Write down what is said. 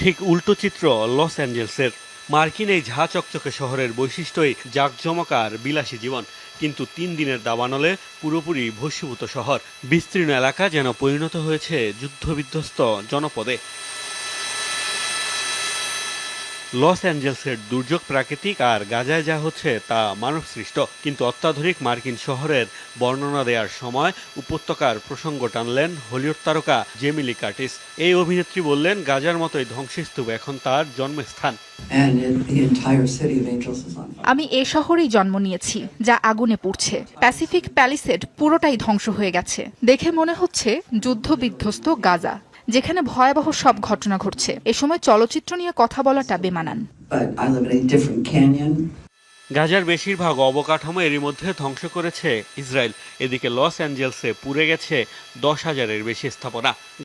ঠিক উল্টো চিত্র লস অ্যাঞ্জেলসের। মার্কিন এই ঝা চকচকে শহরের বৈশিষ্ট্যই জাঁকজমকার বিলাসী জীবন। কিন্তু তিন দিনের দাবানলে পুরোপুরি ভস্মীভূত শহর। বিস্তীর্ণ এলাকা যেন পরিণত হয়েছে যুদ্ধবিধ্বস্ত জনপদে। লস অ্যাঞ্জেলসের দুর্যোগ প্রাকৃতিক আর গাজায় যা হচ্ছে তা মানব সৃষ্ট কিন্তু অত্যাধুনিক মার্কিন শহরের বর্ণনা দেওয়ার সময় উপত্যকার প্রসঙ্গ টানলেন হলিউড তারকা জেমিলি কার্টিস। এই অভিনেত্রী বললেন গাজার মতোই ধ্বংসস্তূপ এখন তার জন্মস্থান. আমি এ শহরেই জন্ম নিয়েছি যা আগুনে পুড়ছে। প্যাসিফিক প্যালিসেড পুরোটাই ধ্বংস হয়ে গেছে। দেখে মনে হচ্ছে যুদ্ধ বিধ্বস্ত গাজা। যেখানে ভয়াবহ সব ঘটনা ঘটছে। এ সময় চলচ্চিত্র নিয়ে কথা বলাটা বেমানান. গাজার বেশিরভাগ অবকাঠামো এরই মধ্যে ধ্বংস করেছে ইসরায়েল। এদিকে লস অ্যাঞ্জেলসে পুড়ে গেছে দশ হাজারের বেশি স্থাপনা।